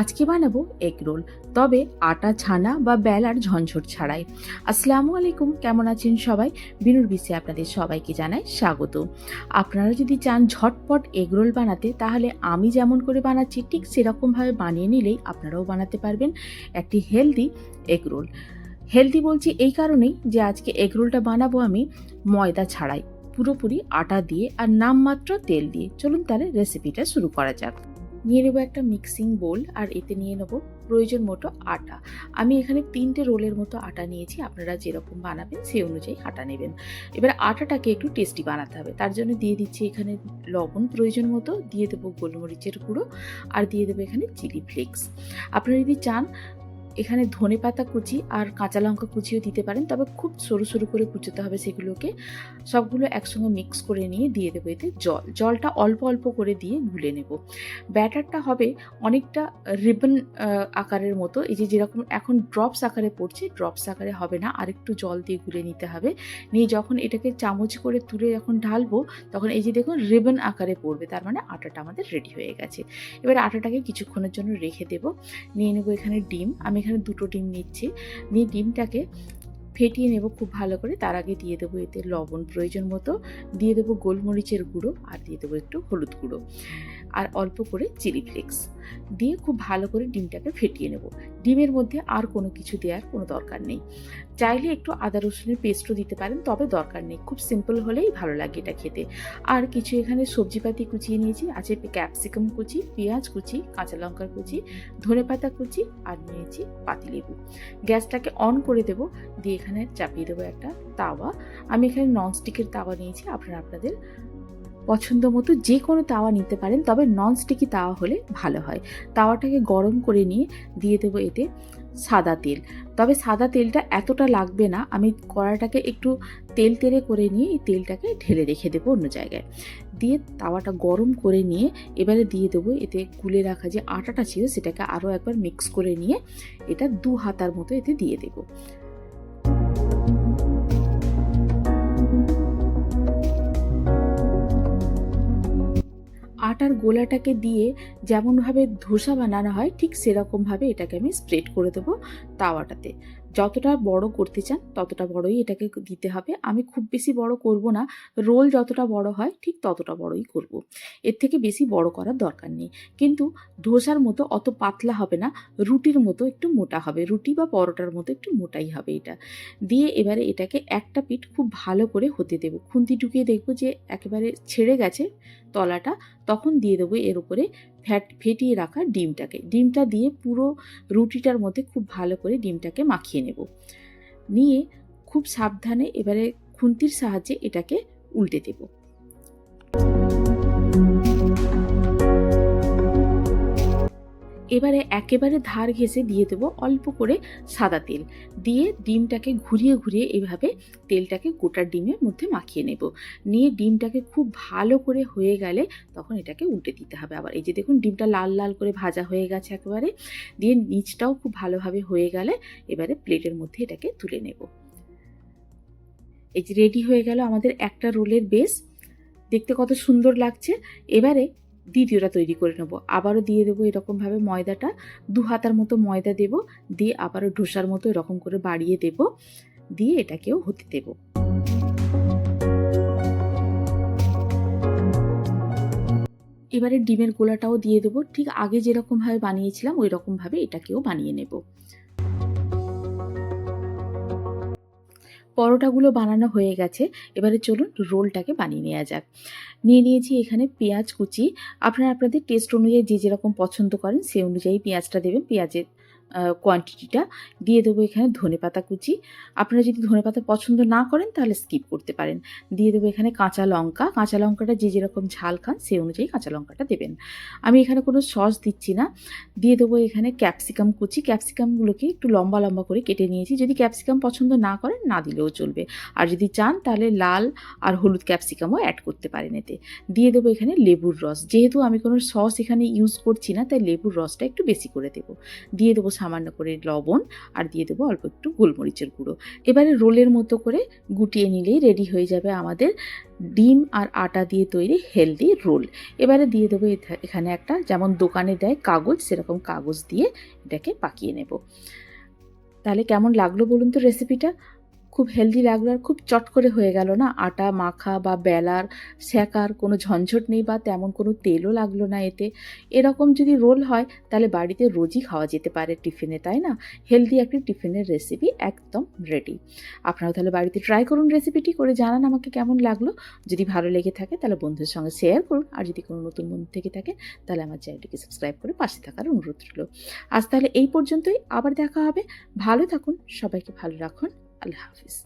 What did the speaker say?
আজকে বানাবো egg roll তবে আটা, ছানা বা বেলার ঝঞ্ঝট ছাড়াই। আসসালামু আলাইকুম, কেমন আছেন সবাই? বিনুর বিশ্বে আপনাদের সবাইকে জানাই স্বাগত। আপনারা যদি চান ঝটপট এগ রোল বানাতে, তাহলে আমি যেমন করে বানাচ্ছি, ঠিক সেরকমভাবে বানিয়ে নিলেই আপনারাও বানাতে পারবেন একটি হেলদি এগ রোল হেলদি বলছি এই কারণেই যে আজকে এগ রোলটা বানাবো আমি ময়দা ছাড়াই, পুরোপুরি আটা দিয়ে আর নামমাত্র তেল দিয়ে। চলুন তাহলে রেসিপিটা শুরু করা যাক। নিয়ে নেব একটা মিক্সিং বোল আর এতে নিয়ে নেব প্রয়োজন মতো আটা। আমি এখানে তিনটে রোলের মতো আটা নিয়েছি, আপনারা যেরকম বানাবেন সেই অনুযায়ী আটা নেবেন। এবার আটাটাকে একটু টেস্টি বানাতে হবে, তার জন্য দিয়ে দিচ্ছি এখানে লবণ প্রয়োজন মতো, দিয়ে দেবো গোলমরিচের গুঁড়ো, আর দিয়ে দেবো এখানে চিলি ফ্লেক্স আপনারা যদি চান এখানে ধনে পাতা কুচি আর কাঁচা লঙ্কা কুচিও দিতে পারেন, তবে খুব সরু সরু করে কুচোতে হবে সেগুলোকে। সবগুলো একসঙ্গে মিক্স করে নিয়ে দিয়ে দেবো এতে জল। জলটা অল্প অল্প করে দিয়ে গুলে নেব। ব্যাটারটা হবে অনেকটা রিবন আকারের মতো। এই যে যেরকম এখন ড্রপস আকারে পড়ছে, ড্রপস আকারে হবে না। আরেকটু জল দিয়ে গুলে নিতে হবে। নিয়ে যখন এটাকে চামচ করে তুলে যখন ঢালবো, তখন এই যে দেখুন রিবন আকারে পড়বে। তার মানে আটাটা আমাদের রেডি হয়ে গেছে। এবার আটাটাকে কিছুক্ষণের জন্য রেখে দেবো। নিয়ে নেব এখানে ডিম। আমি এখানে দুটো ডিম নিচ্ছি। নিয়ে ডিমটাকে ফেটিয়ে নেব খুব ভালো করে। তার আগে দিয়ে দেবো এতে লবণ প্রয়োজন মতো। দিয়ে দেবো গোলমরিচের গুঁড়ো আর দিয়ে দেবো একটু হলুদ গুঁড়ো। আর অল্প করে চিলি ফ্লেক্স। দিয়ে খুব ভালো করে ডিমটাকে ফেটিয়ে নেব। ডিমের মধ্যে আর কোনো কিছু দেওয়ার কোনো দরকার নেই। চাইলে একটু আদা রসুনের পেস্টও দিতে পারেন, তবে দরকার নেই। খুব সিম্পল হলেই ভালো লাগে এটা খেতে। আর কিছু এখানে সবজিপাতি কুচিয়ে নিয়েছি। আছে ক্যাপসিকাম কুচি, পেঁয়াজ কুচি, কাঁচা লঙ্কার কুচি ধনে পাতা কুচি আর নিয়েছি পাতিলেবু। গ্যাসটাকে অন করে দেব। দিয়ে এখানে চাপিয়ে দেবো একটা তাওয়া। আমি এখানে ননস্টিকের তাওয়া নিয়েছি, আপনারা আপনাদের পছন্দ মতো যে কোনো তাওয়া নিতে পারেন, তবে ননস্টিকি তাওয়া হলে ভালো হয়। তাওয়াটাকে গরম করে নিয়ে দিয়ে দেবো এতে সাদা তেল। তবে সাদা তেলটা এতটা লাগবে না, আমি কড়াটাকে একটু তেল তেলে করে নিয়ে এই তেলটাকে ঢেলে রেখে দেবো অন্য জায়গায়। দিয়ে তাওয়াটা গরম করে নিয়ে এবারে দিয়ে দেবো এতে গুলে রাখা যে আটাটা ছিল, সেটাকে আরও একবার মিক্স করে নিয়ে এটা দু হাতার মতো এতে দিয়ে দেবো। আটার গোলাটাকে দিয়ে যেমনভাবে ধোসা বানানো হয়, ঠিক সেরকমভাবে এটাকে আমি স্প্রেড করে দেবো তাওয়াটাতে। যতটা বড় করতে চান, ততটা বড়ই এটাকে দিতে হবে। আমি খুব বেশি বড় করব না। রোল যতটা বড় হয়, ঠিক ততটা বড়ই করব। এর থেকে বেশি বড় করার দরকার নেই। কিন্তু ধোসার মতো অত পাতলা হবে না। রুটির মতো একটু মোটা হবে। রুটি বা পরোটার মতো একটু মোটাই হবে এটা। দিয়ে এবারে এটাকে একটা পিঠ খুব ভালো করে হতে দেবো। খুন্তি ঢুকিয়ে দেখব যে একেবারে ছেড়ে গেছে তলাটা, তখন দিয়ে দেবো এর উপরে ফ্যাট, ফেটিয়ে রাখা ডিমটাকে। ডিমটা দিয়ে পুরো রুটিটার মধ্যে খুব ভালো করে ডিমটাকে মাখিয়ে নেব। নিয়ে খুব সাবধানে এবারে খুন্তির সাহায্যে এটাকে উল্টে দেব। এবারে একেবারে ধার ঘেঁষে দিয়ে দেবো অল্প করে সাদা তেল। দিয়ে ডিমটাকে ঘুরিয়ে ঘুরিয়ে এভাবে তেলটাকে গোটা ডিমের মধ্যে মাখিয়ে নেব। নিয়ে ডিমটাকে খুব ভালো করে হয়ে গেলে তখন এটাকে উল্টে দিতে হবে আবার। এই যে দেখুন, ডিমটা লাল লাল করে ভাজা হয়ে গেছে একেবারে। দিয়ে নিচটাও খুব ভালোভাবে হয়ে গেলে এবারে প্লেটের মধ্যে এটাকে তুলে নেব। এই যে রেডি হয়ে গেল আমাদের একটা রোলের বেস দেখতে কত সুন্দর লাগছে। এবারে দ্বিতীয়টা তৈরি করে নেব। আবারও দিয়ে দেবো এরকমভাবে ময়দাটা। দু হাতার মতো ময়দা দেব। দিয়ে আবারও ঢোসার মতো এরকম করে বাড়িয়ে দেব। দিয়ে এটাকেও হতে দেব। এবারে ডিমের গোলাটাও দিয়ে দেবো। ঠিক আগে যেরকমভাবে বানিয়েছিলাম ওই রকমভাবে এটাকেও বানিয়ে নেব। পরোটাগুলো বানানো হয়ে গেছে। এবারে চলুন রোলটাকে বানিয়ে নেওয়া যাক। নিয়ে নিয়েছি এখানে পেঁয়াজ কুচি। আপনারা আপনাদের টেস্ট অনুযায়ী যে যেরকম পছন্দ করেন, সেই অনুযায়ী পেঁয়াজটা দেবেন। পেঁয়াজের কোয়ান্টিটিটা দিয়ে দেবো এখানে ধনে পাতা কুচি। আপনারা যদি ধনে পাতা পছন্দ না করেন, তাহলে স্কিপ করতে পারেন। দিয়ে দেবো এখানে কাঁচা লঙ্কা। কাঁচা লঙ্কাটা যে যেরকম ঝাল খান সেই অনুযায়ী কাঁচা লঙ্কাটা দেবেন। আমি এখানে কোনো সস দিচ্ছি না। দিয়ে দেবো এখানে ক্যাপসিকাম কুচি। ক্যাপসিকামগুলোকে একটু লম্বা লম্বা করে কেটে নিয়েছি। যদি ক্যাপসিকাম পছন্দ না করেন, না দিলেও চলবে। আর যদি চান, তাহলে লাল আর হলুদ ক্যাপসিকামও অ্যাড করতে পারেন এতে। দিয়ে দেবো এখানে লেবুর রস। যেহেতু আমি কোনো সস এখানে ইউজ করছি না, তাই লেবুর রসটা একটু বেশি করে দেবো। দিয়ে দেবো সামান্য করে লবণ আর দিয়ে দেবো অল্প একটু গোলমরিচের গুঁড়ো। এবারে রোলের মতো করে গুটিয়ে নিলেই রেডি হয়ে যাবে আমাদের ডিম আর আটা দিয়ে তৈরি হেলদি রোল। এবারে দিয়ে দেবো এখানে একটা, যেমন দোকানে দেয় কাগজ, সেরকম কাগজ দিয়ে এটাকে পাকিয়ে নেব। তাহলে কেমন লাগল বলুন তো রেসিপিটা খুব হেলদি লাগল আর খুব চট করে হয়ে গেল না? আটা, মাখা বা বেলার সেকার কোনো ঝঞ্ঝট নেই বা তেমন কোনো তেলও লাগল না এতে। এরকম যদি রোল হয়, তাহলে বাড়িতে রোজই খাওয়া যেতে পারে টিফিনে, তাই না? হেলদি একটি টিফিনের রেসিপি একদম রেডি আপনারা তাহলে বাড়িতে ট্রাই করুন রেসিপিটি করে জানান আমাকে কেমন লাগল। যদি ভালো লেগে থাকে, তাহলে বন্ধুদের সঙ্গে শেয়ার করুন। আর যদি কোনো নতুন বন্ধু থেকে থাকে, তাহলে আমার চ্যানেলটিকে সাবস্ক্রাইব করে পাশে থাকার অনুরোধ রইল। আজ তাহলে এই পর্যন্তই। আবার দেখা হবে। ভালো থাকুন। সবাইকে ভালো রাখুন। الحافز.